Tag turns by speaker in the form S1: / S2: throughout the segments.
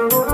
S1: Bir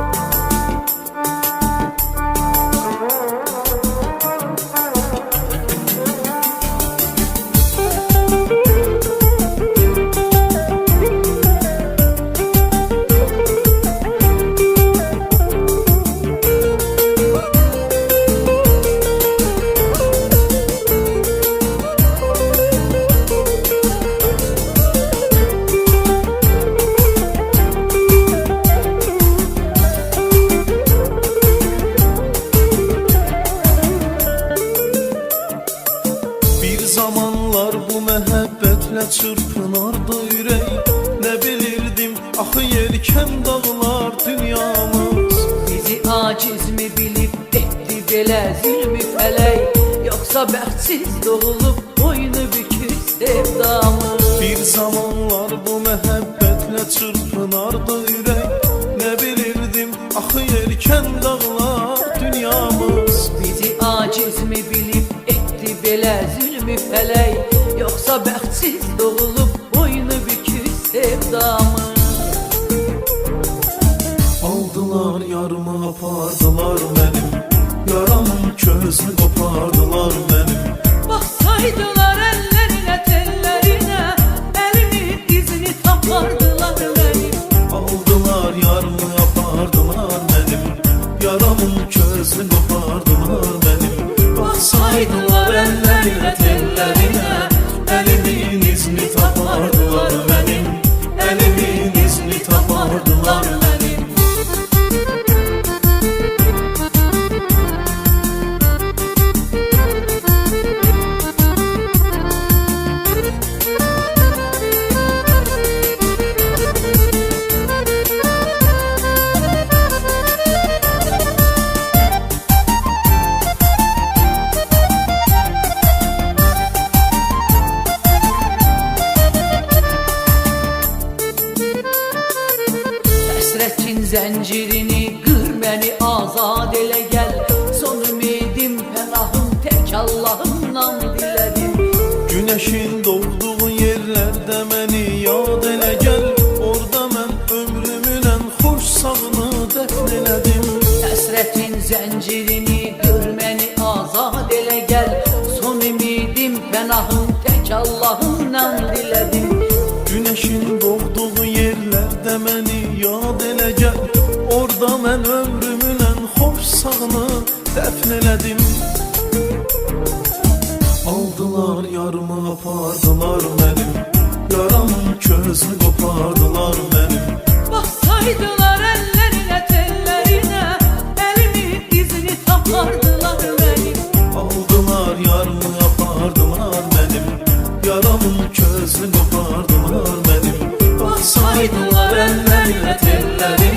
S1: çırpınardı ürək Ne bilirdim axı yelkən dağlar dünyamız.
S2: Bizi aciz mi bilip etti belə zülmü felek Yoksa bəxtsiz doğulup boynu bükük sevdamız.
S1: Bir zamanlar bu məhəbbətle çırpınardı ürək Ne bilirdim axı yelkən dağlar dünyamız.
S2: Bizi aciz mi bilip etti belə zülmü felek Yoksa bəxtsiz doğulup boynu bükük sevdamız
S1: Aldılar yarımı apardılar benim. Yaramın közünü kopardılar benim.
S2: Baksaydılar ellerine tellerine. Elini dizini tapardılar benim.
S1: Aldılar yarımı apardılar benim. Yaramın közünü kopardılar benim. Baksaydılar
S2: zincirini kır beni azad ele gel. Son ümidim penahım tek Allah'ımdan diledim
S1: Güneşin doğduğu yerlerde beni yad ele gel. Orada ben ömrümün en hoş sağını defneledim.
S2: Hasretin zincirini kır beni azad ele gel. Son ümidim penahım tek Allah'ımdan diledim
S1: Güneşin doğduğu yerlerde beni yad ele defneledim Aldılar yarımı apardılar benim. Yaramın közünü kopardılar benim.
S2: Baksaydılar ellerine tellerine Elimi dizini tapardılar benim.
S1: Aldılar yarımı apardılar benim. Yaramın közünü kopardılar benim. Baksaydılar ellerine tellerine